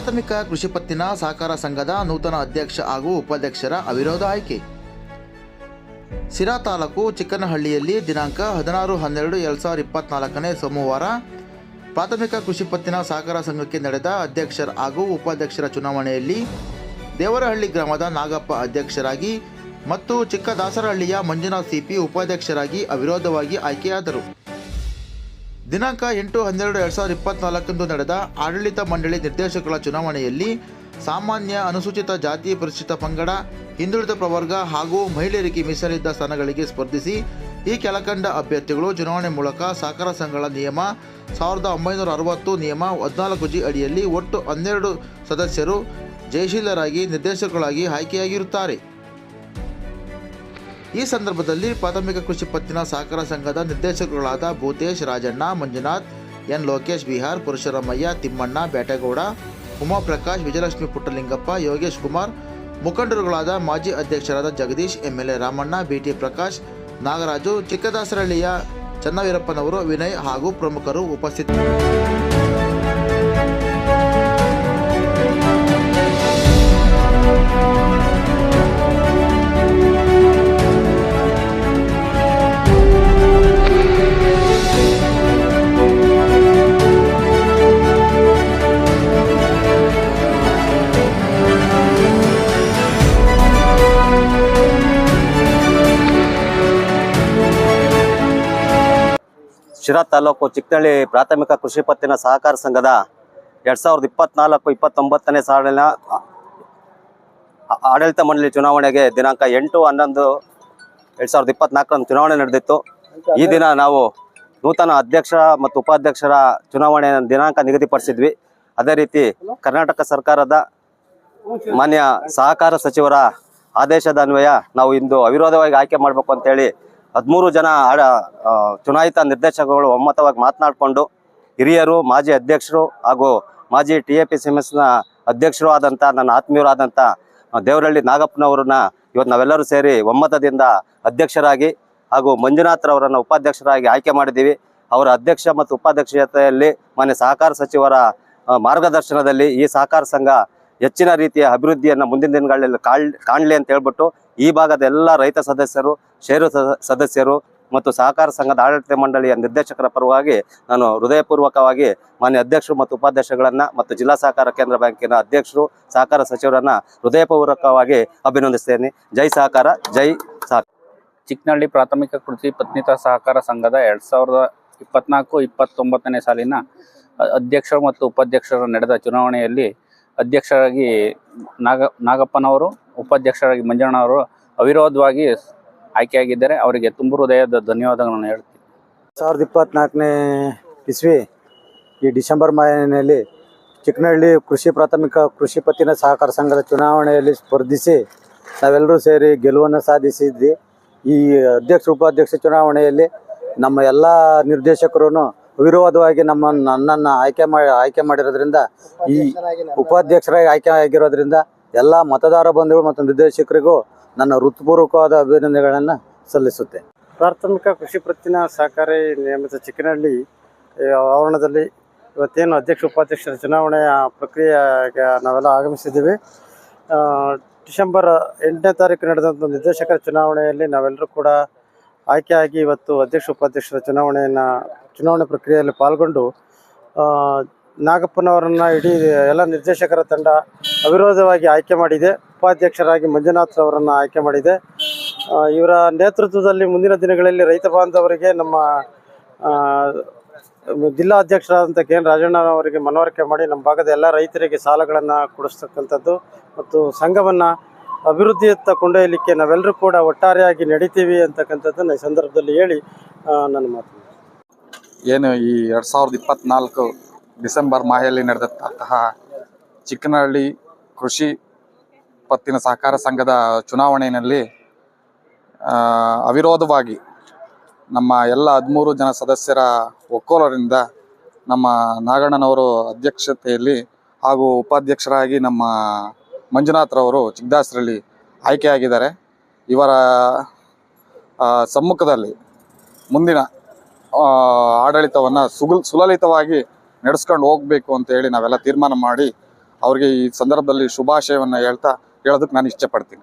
ಪ್ರಾಥಮಿಕ ಕೃಷಿ ಪತ್ತಿನ ಸಹಕಾರ ಸಂಘದ ನೂತನ ಅಧ್ಯಕ್ಷ ಹಾಗೂ ಉಪಾಧ್ಯಕ್ಷರ ಅವಿರೋಧ ಆಯ್ಕೆ. ಸಿರಾ ತಾಲೂಕು ಚಿಕ್ಕನಹಳ್ಳಿಯಲ್ಲಿ ದಿನಾಂಕ ಹದಿನಾರು ಹನ್ನೆರಡು ಎರಡು ಸಾವಿರದ ಇಪ್ಪತ್ನಾಲ್ಕನೇ ಸೋಮವಾರ ಪ್ರಾಥಮಿಕ ಕೃಷಿ ಪತ್ತಿನ ಸಹಕಾರ ಸಂಘಕ್ಕೆ ನಡೆದ ಅಧ್ಯಕ್ಷರ ಹಾಗೂ ಉಪಾಧ್ಯಕ್ಷರ ಚುನಾವಣೆಯಲ್ಲಿ ದೇವರಹಳ್ಳಿ ಗ್ರಾಮದ ನಾಗಪ್ಪ ಅಧ್ಯಕ್ಷರಾಗಿ ಮತ್ತು ಚಿಕ್ಕದಾಸರಹಳ್ಳಿಯ ಮಂಜುನಾಥ್ ಸಿಪಿ ಉಪಾಧ್ಯಕ್ಷರಾಗಿ ಅವಿರೋಧವಾಗಿ ಆಯ್ಕೆಯಾದರು. ದಿನಾಂಕ ಎಂಟು ಹನ್ನೆರಡು ಎರಡು ಸಾವಿರದ ಇಪ್ಪತ್ನಾಲ್ಕರಂದು ನಡೆದ ಆಡಳಿತ ಮಂಡಳಿ ನಿರ್ದೇಶಕರ ಚುನಾವಣೆಯಲ್ಲಿ ಸಾಮಾನ್ಯ ಅನುಸೂಚಿತ ಜಾತಿ ಪರಿಶಿಷ್ಟ ಪಂಗಡ, ಹಿಂದುಳಿದ ಪ್ರವರ್ಗ ಹಾಗೂ ಮಹಿಳೆಯರಿಗೆ ಮೀಸಲಿದ್ದ ಸ್ಥಾನಗಳಿಗೆ ಸ್ಪರ್ಧಿಸಿ ಈ ಕೆಳಕಂಡ ಅಭ್ಯರ್ಥಿಗಳು ಚುನಾವಣೆ ಮೂಲಕ ಸಹಕಾರ ಸಂಘಗಳ ನಿಯಮ, ಸಾವಿರದ ಒಂಬೈನೂರ ಅರವತ್ತು ನಿಯಮ ಹದಿನಾಲ್ಕು ಜಿ ಅಡಿಯಲ್ಲಿ ಒಟ್ಟು ಹನ್ನೆರಡು ಸದಸ್ಯರು ಜಯಶೀಲರಾಗಿ ನಿರ್ದೇಶಕರಾಗಿ ಆಯ್ಕೆಯಾಗಿರುತ್ತಾರೆ. ಈ ಸಂದರ್ಭದಲ್ಲಿ ಪ್ರಾಥಮಿಕ ಕೃಷಿ ಪತ್ತಿನ ಸಹಕಾರ ಸಂಘದ ನಿರ್ದೇಶಕರುಗಳಾದ ಭೂತೇಶ್, ರಾಜಣ್ಣ, ಮಂಜುನಾಥ್, ಎನ್. ಲೋಕೇಶ್, ಬಿಹಾರ್ ಪರಶುರಾಮಯ್ಯ ತಿಮ್ಮಣ್ಣ, ಬ್ಯಾಟೇಗೌಡ, ಉಮಾಪ್ರಕಾಶ್, ವಿಜಯಲಕ್ಷ್ಮಿ ಪುಟ್ಟಲಿಂಗಪ್ಪ, ಯೋಗೇಶ್ ಕುಮಾರ್, ಮುಖಂಡರುಗಳಾದ ಮಾಜಿ ಅಧ್ಯಕ್ಷರಾದ ಜಗದೀಶ್, ಎಂಎಲ್ಎ ರಾಮಣ್ಣ, ಬಿಟಿ ಪ್ರಕಾಶ್, ನಾಗರಾಜು ಚಿಕ್ಕದಾಸರಹಳ್ಳಿಯ ಚನ್ನವೀರಪ್ಪನವರು, ವಿನಯ್ ಹಾಗೂ ಪ್ರಮುಖರು ಉಪಸ್ಥಿತರಿದ್ದರು ಶಿರಾ ತಾಲೂಕು ಚಿಕ್ಕನಹಳ್ಳಿ ಪ್ರಾಥಮಿಕ ಕೃಷಿ ಪತ್ತಿನ ಸಹಕಾರ ಸಂಘದ ಎರಡ್ ಸಾವಿರದ ಇಪ್ಪತ್ನಾಲ್ಕು, ಇಪ್ಪತ್ತೊಂಬತ್ತನೇ ಸಾಲಿನ ಆಡಳಿತ ಮಂಡಳಿ ಚುನಾವಣೆಗೆ ದಿನಾಂಕ ಎಂಟು, ಹನ್ನೊಂದು, ಎರಡ್ ಸಾವಿರದ ಇಪ್ಪತ್ನಾಲ್ಕರಂದು ಚುನಾವಣೆ ನಡೆದಿತ್ತು. ಈ ದಿನ ನಾವು ನೂತನ ಅಧ್ಯಕ್ಷ ಮತ್ತು ಉಪಾಧ್ಯಕ್ಷರ ಚುನಾವಣೆ ದಿನಾಂಕ ನಿಗದಿಪಡಿಸಿದ್ವಿ. ಅದೇ ರೀತಿ ಕರ್ನಾಟಕ ಸರ್ಕಾರದ ಮಾನ್ಯ ಸಹಕಾರ ಸಚಿವರ ಆದೇಶದ ಅನ್ವಯ ನಾವು ಇಂದು ಅವಿರೋಧವಾಗಿ ಆಯ್ಕೆ ಮಾಡಬೇಕು ಅಂತೇಳಿ ಹದಿಮೂರು ಜನ ಚುನಾಯಿತ ನಿರ್ದೇಶಕಗಳು ಒಮ್ಮತವಾಗಿ ಮಾತನಾಡಿಕೊಂಡು ಹಿರಿಯರು, ಮಾಜಿ ಅಧ್ಯಕ್ಷರು ಹಾಗೂ ಮಾಜಿ T A P C M ಎಸ್ನ ಅಧ್ಯಕ್ಷರು ಆದಂಥ ನನ್ನ ಆತ್ಮೀಯರಾದಂಥ ದೇವರಳ್ಳಿ ನಾಗಪ್ಪನವ್ರನ್ನ ಇವತ್ತು ನಾವೆಲ್ಲರೂ ಸೇರಿ ಒಮ್ಮತದಿಂದ ಅಧ್ಯಕ್ಷರಾಗಿ ಹಾಗೂ ಮಂಜುನಾಥ್ರವರನ್ನು ಉಪಾಧ್ಯಕ್ಷರಾಗಿ ಆಯ್ಕೆ ಮಾಡಿದ್ದೀವಿ. ಅವರ ಅಧ್ಯಕ್ಷ ಮತ್ತು ಉಪಾಧ್ಯಕ್ಷತೆಯಲ್ಲಿ ಮಾನ್ಯ ಸಹಕಾರ ಸಚಿವರ ಮಾರ್ಗದರ್ಶನದಲ್ಲಿ ಈ ಸಹಕಾರ ಸಂಘ ಹೆಚ್ಚಿನ ರೀತಿಯ ಅಭಿವೃದ್ಧಿಯನ್ನು ಮುಂದಿನ ದಿನಗಳಲ್ಲಿ ಕಾಣ್, ಕಾಣಲಿ ಅಂತ ಹೇಳ್ಬಿಟ್ಟು ಈ ಭಾಗದ ಎಲ್ಲ ರೈತ ಸದಸ್ಯರು, ಷೇರು ಸದ- ಸದಸ್ಯರು ಮತ್ತು ಸಹಕಾರ ಸಂಘದ ಆಡಳಿತ ಮಂಡಳಿಯ ನಿರ್ದೇಶಕರ ಪರವಾಗಿ ನಾನು ಹೃದಯಪೂರ್ವಕವಾಗಿ ಮಾನ್ಯ ಅಧ್ಯಕ್ಷರು ಮತ್ತು ಉಪಾಧ್ಯಕ್ಷಗಳನ್ನ ಮತ್ತು ಜಿಲ್ಲಾ ಸಹಕಾರ ಕೇಂದ್ರ ಬ್ಯಾಂಕಿನ ಅಧ್ಯಕ್ಷರು, ಸಹಕಾರ ಸಚಿವರನ್ನು ಹೃದಯಪೂರ್ವಕವಾಗಿ ಅಭಿನಂದಿಸ್ತೇನೆ. ಜೈ ಸಹಕಾರ ಜೈ ಸಹಕಾರ. ಚಿಕ್ಕನಹಳ್ಳಿ ಪ್ರಾಥಮಿಕ ಕೃಷಿ ಪತ್ನಿತಾ ಸಹಕಾರ ಸಂಘದ ಎರಡ್ ಸಾವಿರದ ಇಪ್ಪತ್ನಾಲ್ಕು, ಇಪ್ಪತ್ತೊಂಬತ್ತನೇ ಸಾಲಿನ ಅಧ್ಯಕ್ಷರು ಮತ್ತು ಉಪಾಧ್ಯಕ್ಷರು ನಡೆದ ಚುನಾವಣೆಯಲ್ಲಿ ಅಧ್ಯಕ್ಷರಾಗಿ ನಾಗ, ನಾಗಪ್ಪನವರು ಉಪಾಧ್ಯಕ್ಷರಾಗಿ ಮಂಜಣ್ಣ ಅವರು ಅವಿರೋಧವಾಗಿ ಆಯ್ಕೆಯಾಗಿದ್ದಾರೆ. ಅವರಿಗೆ ತುಂಬ ಹೃದಯದ ಧನ್ಯವಾದಗಳನ್ನು ಹೇಳ್ತೀನಿ ಸಾವಿರದ ಇಪ್ಪತ್ನಾಲ್ಕನೇ ಇಸ್ವಿ ಈ ಡಿಸೆಂಬರ್ ಮಾಹಿನಲ್ಲಿ ಚಿಕ್ಕನಹಳ್ಳಿ ಕೃಷಿ ಪ್ರಾಥಮಿಕ ಕೃಷಿ ಪತ್ತಿನ ಸಹಕಾರ ಸಂಘದ ಚುನಾವಣೆಯಲ್ಲಿ ಸ್ಪರ್ಧಿಸಿ ನಾವೆಲ್ಲರೂ ಸೇರಿ ಗೆಲುವನ್ನು ಸಾಧಿಸಿದ್ವಿ. ಈ ಅಧ್ಯಕ್ಷ, ಉಪಾಧ್ಯಕ್ಷ ಚುನಾವಣೆಯಲ್ಲಿ ನಮ್ಮ ಎಲ್ಲ ನಿರ್ದೇಶಕರು ವಿರೋಧವಾಗಿ ನಮ್ಮ ನನ್ನನ್ನು ಆಯ್ಕೆ ಮಾಡಿ ಆಯ್ಕೆ ಮಾಡಿರೋದ್ರಿಂದ ಈ ಉಪಾಧ್ಯಕ್ಷರಾಗಿ ಆಯ್ಕೆ ಆಗಿರೋದ್ರಿಂದ ಎಲ್ಲ ಮತದಾರ ಬಂಧುಗಳು ಮತ್ತು ನಿರ್ದೇಶಕರಿಗೂ ನನ್ನ ಹೃತ್ಪೂರ್ವಕವಾದ ಅಭಿನಂದನೆಗಳನ್ನು ಸಲ್ಲಿಸುತ್ತೆ ಪ್ರಾಥಮಿಕ ಕೃಷಿ ಪತ್ತಿನ ಸಹಕಾರಿ ನಿಯಮಿತ ಚಿಕ್ಕನಹಳ್ಳಿ ಆವರಣದಲ್ಲಿ ಇವತ್ತೇನು ಅಧ್ಯಕ್ಷ ಉಪಾಧ್ಯಕ್ಷರ ಚುನಾವಣೆಯ ಪ್ರಕ್ರಿಯೆಗೆ ನಾವೆಲ್ಲ ಆಗಮಿಸಿದ್ದೀವಿ. ಡಿಸೆಂಬರ್ ಎಂಟನೇ ತಾರೀಕು ನಡೆದಂಥ ನಿರ್ದೇಶಕರ ಚುನಾವಣೆಯಲ್ಲಿ ನಾವೆಲ್ಲರೂ ಕೂಡ ಆಯ್ಕೆಯಾಗಿ ಇವತ್ತು ಅಧ್ಯಕ್ಷ ಉಪಾಧ್ಯಕ್ಷರ ಚುನಾವಣೆಯನ್ನು, ಚುನಾವಣೆ ಪ್ರಕ್ರಿಯೆಯಲ್ಲಿ ಪಾಲ್ಗೊಂಡು ನಾಗಪ್ಪನವರನ್ನು ಇಡೀ ಎಲ್ಲ ನಿರ್ದೇಶಕರ ತಂಡ ಅವಿರೋಧವಾಗಿ ಆಯ್ಕೆ ಮಾಡಿದೆ. ಉಪಾಧ್ಯಕ್ಷರಾಗಿ ಮಂಜುನಾಥ್ ಅವರನ್ನು ಆಯ್ಕೆ ಮಾಡಿದೆ. ಇವರ ನೇತೃತ್ವದಲ್ಲಿ ಮುಂದಿನ ದಿನಗಳಲ್ಲಿ ರೈತ ಬಾಂಧವರಿಗೆ ನಮ್ಮ ಜಿಲ್ಲಾ ಅಧ್ಯಕ್ಷರಾದಂಥ ಕೆ ಎನ್ ರಾಜಣ್ಣನವರಿಗೆ ಮನವರಿಕೆ ಮಾಡಿ ನಮ್ಮ ಭಾಗದ ಎಲ್ಲ ರೈತರಿಗೆ ಸಾಲಗಳನ್ನು ಕೊಡಿಸ್ತಕ್ಕಂಥದ್ದು ಮತ್ತು ಸಂಘವನ್ನು ಅಭಿವೃದ್ಧಿಯತ್ತ ಕೊಂಡೊಯ್ಯಲಿಕ್ಕೆ ನಾವೆಲ್ಲರೂ ಕೂಡ ಒಟ್ಟಾರೆಯಾಗಿ ನಡೀತೀವಿ ಅಂತಕ್ಕಂಥದ್ದನ್ನು ಈ ಸಂದರ್ಭದಲ್ಲಿ ಹೇಳಿ ನನ್ನ ಮಾತು ಏನು ಈ ಎರಡು ಸಾವಿರದ ಇಪ್ಪತ್ನಾಲ್ಕು ಡಿಸೆಂಬರ್ ಮಾಹೆಯಲ್ಲಿ ನಡೆದಂತಹ ಚಿಕ್ಕನಹಳ್ಳಿ ಕೃಷಿ ಪತ್ತಿನ ಸಹಕಾರ ಸಂಘದ ಚುನಾವಣೆಯಲ್ಲಿ ಅವಿರೋಧವಾಗಿ ನಮ್ಮ ಎಲ್ಲ ಹದಿಮೂರು ಜನ ಸದಸ್ಯರ ಒಕ್ಕೋಲರಿಂದ ನಮ್ಮ ನಾಗಣ್ಣನವರು ಅಧ್ಯಕ್ಷತೆಯಲ್ಲಿ ಹಾಗೂ ಉಪಾಧ್ಯಕ್ಷರಾಗಿ ನಮ್ಮ ಮಂಜುನಾಥ್ರವರು ಚಿಕ್ಕದಾಸರಲ್ಲಿ ಆಯ್ಕೆಯಾಗಿದ್ದಾರೆ. ಇವರ ಸಮ್ಮುಖದಲ್ಲಿ ಮುಂದಿನ ಆಡಳಿತವನ್ನು ಸುಗುಲ್, ಸುಲಲಿತವಾಗಿ ನಡೆಸ್ಕೊಂಡು ಹೋಗಬೇಕು ಅಂತ ಹೇಳಿ ನಾವೆಲ್ಲ ತೀರ್ಮಾನ ಮಾಡಿ ಅವ್ರಿಗೆ ಈ ಸಂದರ್ಭದಲ್ಲಿ ಶುಭಾಶಯವನ್ನು ಹೇಳ್ತಾ ಹೇಳೋದಕ್ಕೆ ನಾನು ಇಷ್ಟಪಡ್ತೀನಿ.